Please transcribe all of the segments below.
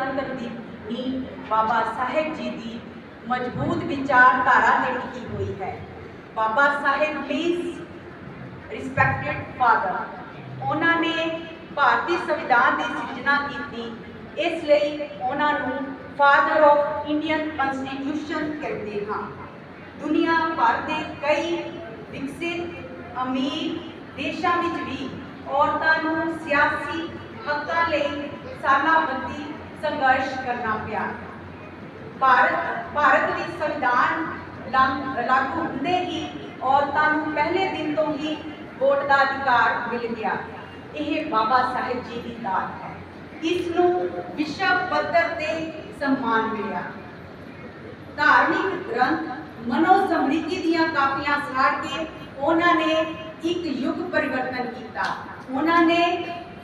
ਲੋਕਤੰਤਰ ਦੀ ਨੀਂਹ ਬਾਬਾ ਸਾਹਿਬ ਜੀ ਦੀ ਮਜ਼ਬੂਤ ਵਿਚਾਰਧਾਰਾ ਤੇ ਟਿਕੀ ਹੋਈ ਹੈ। Baba Saheb please respected father ਉਹਨਾਂ ਨੇ ਭਾਰਤੀ ਸੰਵਿਧਾਨ ਦੀ ਸਿਰਜਣਾ ਕੀਤੀ। ਇਸ ਲਈ ਉਹਨਾਂ ਨੂੰ ਫਾਦਰ ਆਫ ਇੰਡੀਅਨ ਕਨਸਟੀਟਿਊਸ਼ਨ ਕਹਿੰਦੇ ਹਾਂ। ਦੁਨੀਆ ਭਰ ਦੇ ਕਈ ਵਿਕਸਿਤ, ਅਮੀਰ ਦੇਸ਼ਾਂ ਵਿੱਚ ਵੀ ਔਰਤਾਂ ਨੂੰ ਸਿਆਸੀ ਹੱਕਾਂ ਲਈ ਸਾਲਾਂ ਸੰਘਰਸ਼ ਕਰਨਾ ਪਿਆ ਭਾਰਤ ਭਾਰਤ ਵਿੱਚ ਸੰਵਿਧਾਨ ਲਾ- ਲਾਗੂ ਹੁੰਦੇ ਹੀ ਔਰਤਾਂ ਨੂੰ ਪਹਿਲੇ ਦਿਨ ਤੋਂ ਹੀ ਵੋਟ ਦਾ ਅਧਿਕਾਰ ਮਿਲ ਗਿਆ ਇਹ ਬਾਬਾ ਸਾਹਿਬ ਜੀ ਦੀ ਦਾਤ ਹੈ ਇਸ ਨੂੰ ਵਿਸ਼ਵ ਪੱਧਰ ਤੇ ਸਨਮਾਨ ਮਿਲਿਆ ਧਾਰਮਿਕ ਗ੍ਰੰਥ ਮਨੋ ਸਮ੍ਰਿਤੀ ਦੀਆਂ ਕਾਪੀਆਂ ਸਾੜ ਕੇ ਉਹਨਾਂ ਨੇ ਇੱਕ ਯੁੱਗ ਪਰਿਵਰਤਨ ਕੀਤਾ ਉਹਨਾਂ ਨੇ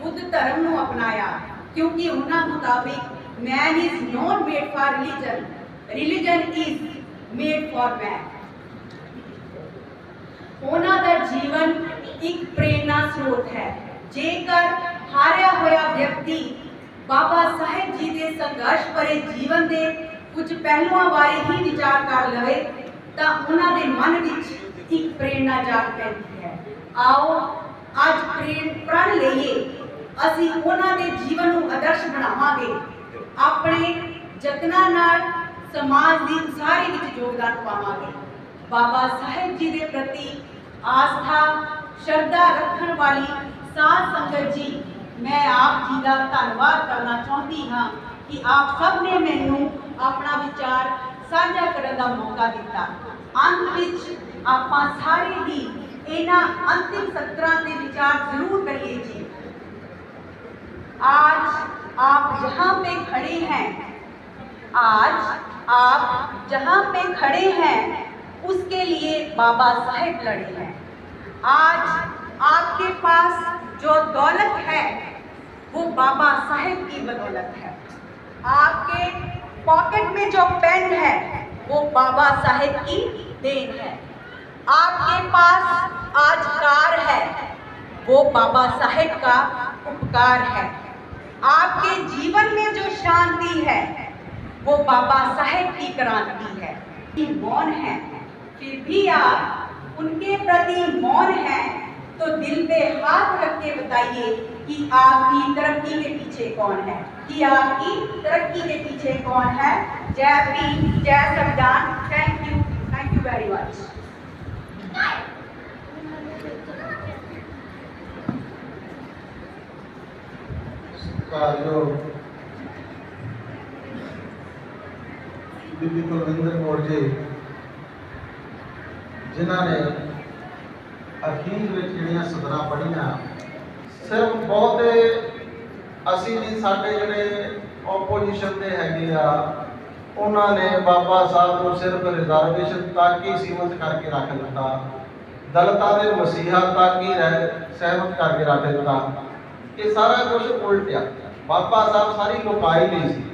ਬੁੱਧ ਧਰਮ ਨੂੰ ਅਪਣਾਇਆ ਕਿਉਂਕਿ ਉਹਨਾਂ ਮੁਤਾਬਿਕ man is not made for religion religion is made for man ਉਹਨਾਂ ਦਾ ਜੀਵਨ ਇੱਕ ਪ੍ਰੇਰਨਾ ਸਰੋਤ ਹੈ। ਜੇਕਰ ਹਾਰਿਆ ਹੋਇਆ ਵਿਅਕਤੀ ਬਾਬਾ ਸਾਹਿਬ ਜੀ ਦੇ ਸੰਘਰਸ਼ ਭਰੇ ਜੀਵਨ ਦੇ ਕੁਝ ਪਹਿਲੂਆਂ ਬਾਰੇ ਹੀ ਵਿਚਾਰ ਕਰ ਲਵੇ, ਤਾਂ ਉਹਨਾਂ ਦੇ ਮਨ ਵਿੱਚ ਇੱਕ ਪ੍ਰੇਰਨਾ ਜਾਗ ਪੈਂਦੀ ਹੈ। ਆਓ, ਅੱਜ ਪ੍ਰੇਰ ਲਈਏ। ਅਸੀਂ ਉਹਨਾਂ ਦੇ ਜੀਵਨ ਨੂੰ ਆਦਰਸ਼ ਬਣਾਵਾਂਗੇ। ਆਪਣੇ ਯਤਨਾਂ ਨਾਲ ਸਮਾਜ ਦੀ ਉਸਾਰੀ ਵਿੱਚ ਯੋਗਦਾਨ ਪਾਵਾਂਗੇ। ਬਾਬਾ ਸਾਹਿਬ ਜੀ ਦੇ ਪ੍ਰਤੀ ਆਸਥਾ, ਸ਼ਰਧਾ ਰੱਖਣ ਵਾਲੀ ਸਾਧ ਸੰਗਤ ਜੀ, ਮੈਂ ਆਪ ਜੀ ਦਾ ਧੰਨਵਾਦ ਕਰਨਾ ਚਾਹੁੰਦੀ ਹਾਂ ਕਿ ਆਪ ਸਭ ਨੇ ਮੈਨੂੰ ਆਪਣਾ ਵਿਚਾਰ ਸਾਂਝਾ ਕਰਨ ਦਾ ਮੌਕਾ ਦਿੱਤਾ। ਅੰਤ ਵਿੱਚ ਆਪਾਂ ਸਾਰੇ ਹੀ ਇਹਨਾਂ ਅੰਤਿਮ ਸਤਰਾਂ ਦੇ ਵਿਚਾਰ ਜ਼ਰੂਰ ਕਰੀਏ ਜੀ। आज आप जहाँ पे खड़े हैं। आज आप जहाँ पे खड़े हैं, उसके लिए बाबा साहेब लड़े हैं। आज आपके पास जो दौलत है, वो बाबा साहेब की बदौलत है। आपके पॉकेट में जो पेन है, वो बाबा साहेब की देन है। आपके पास आज कार है, वो बाबा साहेब का उपकार है। आपके जीवन में जो शांति है, वो बाबा साहेब की क्रांति है। मौन है। फिर भी आप उनके प्रति मौन है तो दिल पे हाथ रख के बताइए कि आपकी तरक्की के पीछे कौन है। कि आपकी तरक्की के पीछे कौन है। जय भीम जय संविधान। Thank you thank you very much ਕਾਰਜੋ ਬੀਬੀ ਕੁਲਵਿੰਦਰ ਕੌਰ ਜੀ, ਜਿਨ੍ਹਾਂ ਨੇ ਅਖੀਰ ਵਿੱਚ ਜਿਹੜੀਆਂ ਸਦਰਾਂ ਪੜ੍ਹੀਆਂ, ਸਿਰਫ ਬਹੁਤੇ ਅਸੀਂ ਨਹੀਂ, ਸਾਡੇ ਜਿਹੜੇ ਆਪੋਜੀਸ਼ਨ ਦੇ ਹੈਗੇ ਆ, ਉਹਨਾਂ ਨੇ ਬਾਬਾ ਸਾਹਿਬ ਨੂੰ ਸਿਰਫ ਰਿਜ਼ਰਵੇਸ਼ਨ ਤੱਕ ਹੀ ਸੀਮਤ ਕਰਕੇ ਰੱਖ ਦਿੱਤਾ। ਦਲਤਾਂ ਦੇ ਮਸੀਹਾ ਤੱਕ ਹੀ ਰਹਿ ਸਹਿਮਤ ਕਰਕੇ ਰੱਖ ਦਿੱਤਾ। ਇਹ ਸਾਰਾ ਕੁਝ ਉਲਟਿਆ ਬਾਬਾ ਸਾਹਿਬ ਸਾਰੀ ਲੋਕਾਈ ਲਈ ਸੀ।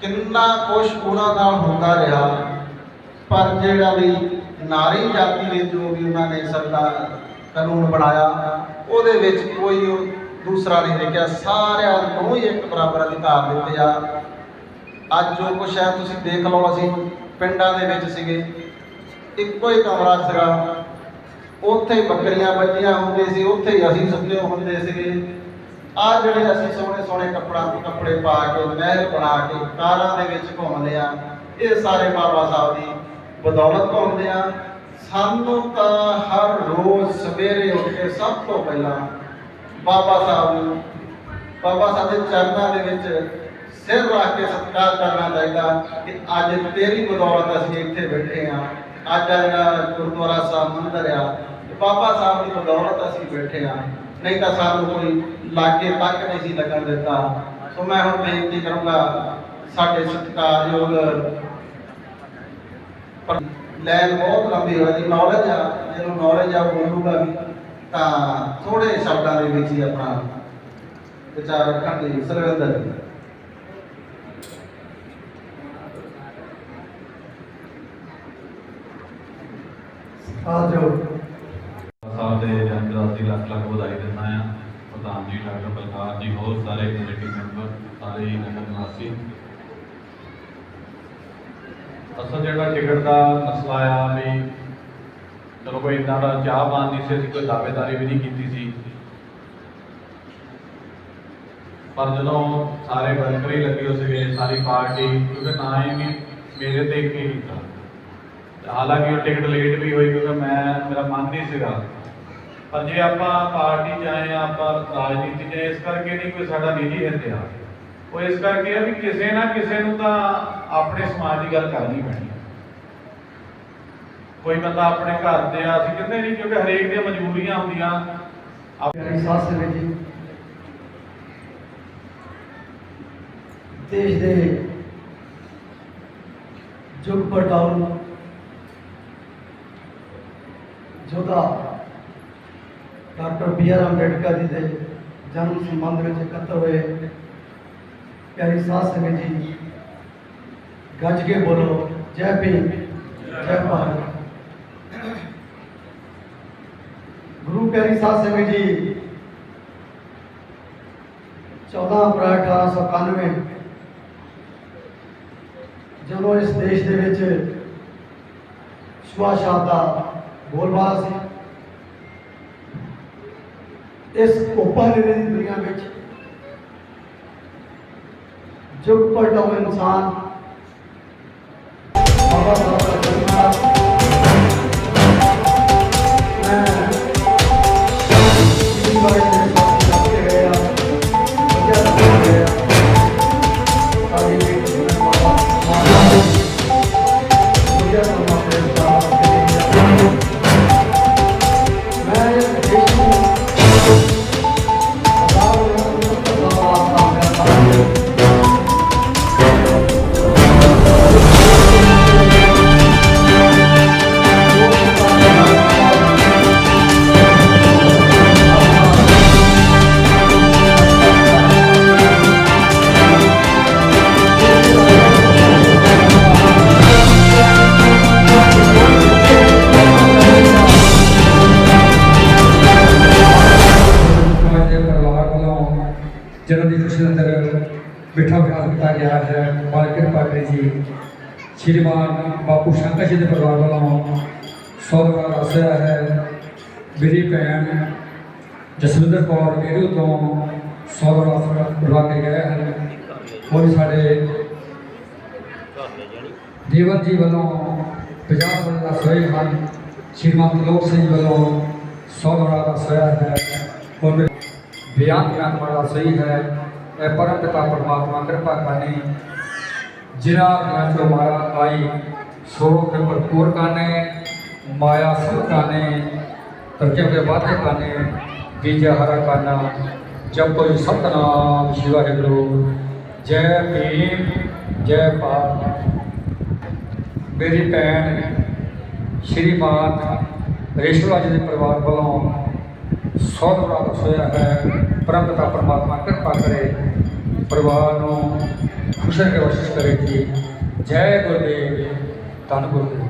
ਕਿੰਨਾ ਕੁਝ ਉਹਨਾਂ ਨਾਲ ਹੁੰਦਾ ਰਿਹਾ। ਪਰ ਜਿਹੜਾ ਵੀ ਨਾਰੀ ਜਾਤੀ ਲਈ ਜੋ ਵੀ ਉਹਨਾਂ ਨੇ ਸਦਾ ਕਾਨੂੰਨ ਬਣਾਇਆ, ਉਹਦੇ ਵਿੱਚ ਕੋਈ ਦੂਸਰਾ ਨਹੀਂ ਦੇਖਿਆ। ਸਾਰਿਆਂ ਨੂੰ ਹੀ ਇੱਕ ਬਰਾਬਰ ਅਧਿਕਾਰ ਦਿੱਤੇ ਆ। ਅੱਜ ਜੋ ਕੁਛ ਹੈ, ਤੁਸੀਂ ਦੇਖ ਲਓ, ਅਸੀਂ ਪਿੰਡਾਂ ਦੇ ਵਿੱਚ ਸੀਗੇ। ਇੱਕੋ ਹੀ ਕਮਰਾ ਸੀਗਾ। ਉੱਥੇ ਬੱਕਰੀਆਂ ਬੱਜੀਆਂ ਹੁੰਦੇ ਸੀ, ਉੱਥੇ ਹੀ ਅਸੀਂ ਸੁੱਤੇ ਹੁੰਦੇ ਸੀਗੇ। ਆ ਜਿਹੜੇ ਅਸੀਂ ਸੋਹਣੇ ਸੋਹਣੇ ਕੱਪੜਾ ਕੱਪੜੇ ਪਾ ਕੇ, ਮਹਿਲ ਬਣਾ ਕੇ ਕਾਰਾਂ ਦੇ ਵਿੱਚ ਘੁੰਮਦੇ ਆ ਇਹ ਸਾਰੇ ਬਾਬਾ ਸਾਹਿਬ ਦੀ ਬਦੌਲਤ ਘੁੰਮਦੇ ਆ ਸਾਨੂੰ ਤਾਂ ਹਰ ਰੋਜ਼ ਸਵੇਰੇ ਉੱਠ ਕੇ ਸਭ ਤੋਂ ਪਹਿਲਾਂ ਬਾਬਾ ਸਾਹਿਬ ਨੂੰ, ਬਾਬਾ ਸਾਹਿਬ ਦੇ ਚਰਨਾਂ ਦੇ ਵਿੱਚ ਸਿਰ ਰੱਖ ਕੇ ਸਤਿਕਾਰ ਕਰਨਾ ਚਾਹੀਦਾ ਕਿ ਅੱਜ ਤੇਰੀ ਬਦੌਲਤ ਅਸੀਂ ਇੱਥੇ ਬੈਠੇ ਆ ਅੱਜ ਆ ਜਿਹੜਾ ਗੁਰਦੁਆਰਾ ਸਾਹਿਬ ਮੰਦਰ ਆ ਬਾਬਾ ਸਾਹਿਬ ਦੀ ਬਦੌਲਤ ਅਸੀਂ ਬੈਠੇ ਆ ਨਹੀਂ ਤਾਂ ਸਾਨੂੰ ਕੋਈ ਲਾਗੇ ਤੱਕ ਨਹੀਂ ਸੀ ਲੱਗਣ ਦਿੱਤਾ। ਸੋ ਮੈਂ ਹੁਣ ਬੇਨਤੀ ਕਰੂੰਗਾ, ਸਾਡੇ ਸਤਿਕਾਰਯੋਗ ਪਰ ਬਹੁਤ ਲੰਬੀ ਹੋਈ ਦੀ ਨੌਲੇਜ ਆ, ਜਿਹਨੂੰ ਨੌਲੇਜ ਆ ਬੋਲੂਗਾ ਵੀ ਤਾਂ ਥੋੜੇ ਸ਼ਬਦਾਂ ਦੇ ਵਿੱਚ ਹੀ ਆਪਣਾ ਵਿਚਾਰ ਰੱਖਣ ਦੀ ਸਰਵਿੰਦਰ ਆਜੋ ਸਾਹਿਬ ਦੇ ਦੀ ਲੱਖ ਲੱਖ ਵਧਾਈ ਦਿੰਦਾ ਆ ਪ੍ਰਧਾਨ ਜੀ, ਡਾਕਟਰ ਬਲਕਾਰ ਜੀ, ਹੋਰ ਸਾਰੇ ਕਮੇਟੀ ਮੈਂਬਰ, ਸਾਰੇ ਨਗਰ ਨਿਵਾਸੀ। ਅਸਲ ਜਿਹੜਾ ਟਿਕਟ ਦਾ ਮਸਲਾ ਆ ਵੀ ਚਲੋ ਕੋਈ ਇਦਾਂ ਦਾ ਚਾਹਵਾਨ ਨਹੀਂ ਸੀ, ਅਸੀਂ ਕੋਈ ਦਾਅਵੇਦਾਰੀ ਵੀ ਨਹੀਂ ਕੀਤੀ ਸੀ। ਪਰ ਜਦੋਂ ਸਾਰੇ ਵਰਕਰ ਹੀ ਲੱਗੇ ਹੋ ਸੀਗੇ, ਸਾਰੀ ਪਾਰਟੀ, ਕਿਉਂਕਿ ਨਾ ਹੀ ਮੇਰੇ ਤੇ ਇੱਕ ਹੀ ਕੀਤਾ। ਹਾਲਾਂਕਿ ਉਹ ਟਿਕਟ ਲੇਟ ਵੀ ਹੋਈ, ਕਿਉਂਕਿ ਮੈਂ, ਮੇਰਾ ਮਨ ਨਹੀਂ ਸੀਗਾ। ਪਰ ਜੇ ਆਪਾਂ ਪਾਰਟੀ ਜਾਏ ਆਪਾਂ ਰਾਜਨੀਤੀ ਚ, ਇਸ ਕਰਕੇ ਨਹੀਂ ਕੋਈ ਸਾਡਾ ਨਿੱਜੀ ਹਿੱਤ ਉਹ ਇਸ ਕਰਕੇ ਆ ਵੀ ਕਿਸੇ ਨਾ ਕਿਸੇ ਨੂੰ ਤਾਂ ਆਪਣੇ ਸਮਾਜ ਦੀ ਗੱਲ ਕਰਨੀ ਪੈਣੀ ਕੋਈ ਬੰਦਾ ਆਪਣੇ ਘਰ ਦੇ ਆ, ਅਸੀਂ ਕਹਿੰਦੇ ਨਹੀਂ, ਕਿਉਂਕਿ ਹਰੇਕ ਦੀਆਂ ਮਜਬੂਰੀਆਂ ਹੁੰਦੀਆਂ। ਆਪ- ਪਿਆਰੀ ਸਾਧ ਜੀ ਦੇਸ਼ ਦੇ ਜੁਗ ਪਟਾਉ ਜੋਧਾ doctor B R Ambedkar ji ਦੇ ਜਨਮ ਸੰਬੰਧ ਵਿੱਚ ਇਕੱਤਰ ਹੋਏ। ਪਿਆਰੀ ਸਾਧ ਸੰਗਤ ਜੀ, ਗੱਜ ਕੇ ਬੋਲੋ, ਜੈ ਭੀਮ, ਜੈ ਭਾਰਤ। ਗੁਰੂ ਪਿਆਰੀ ਸਾਧ ਸੰਗਤ ਜੀ 14 ਅਪ੍ਰੈਲ 1891 ਜਦੋਂ ਇਸ ਦੇਸ਼ ਦੇ ਵਿੱਚ ਸੁਭਾਸ਼ ਦਾ ਬੋਲਬਾਲਾ ਸੀ ਇਸ ਕੋਪਾ ਦੀ ਦੁਨੀਆ ਵਿੱਚ ਜੁਗ ਪਲਟਾਉ ਇਨਸਾਨ कृपा करें श्रीमान बापू शंकर जी के परिवार वालों सौरव आसरा है मेरी भैन जसविंदर कौर मेरू तो सौरव आसरा बुला के गए हैं और साढ़े देवर जी वालों पचास पंजाब वाला सोए हैं श्रीमान तलोक सिंह वालों सौरव का सोया है और बयान ज्ञान वाला सही है परम पिता परमात्मा कृपा करनी जिना जो माया आई सो के भरपूर काने माया सब काने तरके के बाते काने बीजा हरा काना जब कोई सतनाम शिवा हे गुरु जय भीम जय पाप ਮੇਰੀ ਭੈਣ ਸ਼੍ਰੀ ਮਾਤ ਰੇਸ਼ਵਾ ਜੀ ਦੇ ਪਰਿਵਾਰ ਵੱਲੋਂ ਸੋਧ ਪ੍ਰਾਪਤ ਹੋਇਆ ਹੈ ਪ੍ਰਭੂ ਦਾ ਪਰਮਾਤਮਾ ਕਿਰਪਾ ਕਰੇ ਪਰਿਵਾਰ ਨੂੰ ਖੁਸ਼ ਰਹਿ ਕੇ ਬਖਸ਼ਿਸ਼ ਕਰੇ ਜੀ ਜੈ ਗੁਰਦੇਵ ਧੰਨ ਗੁਰਦੇਵ।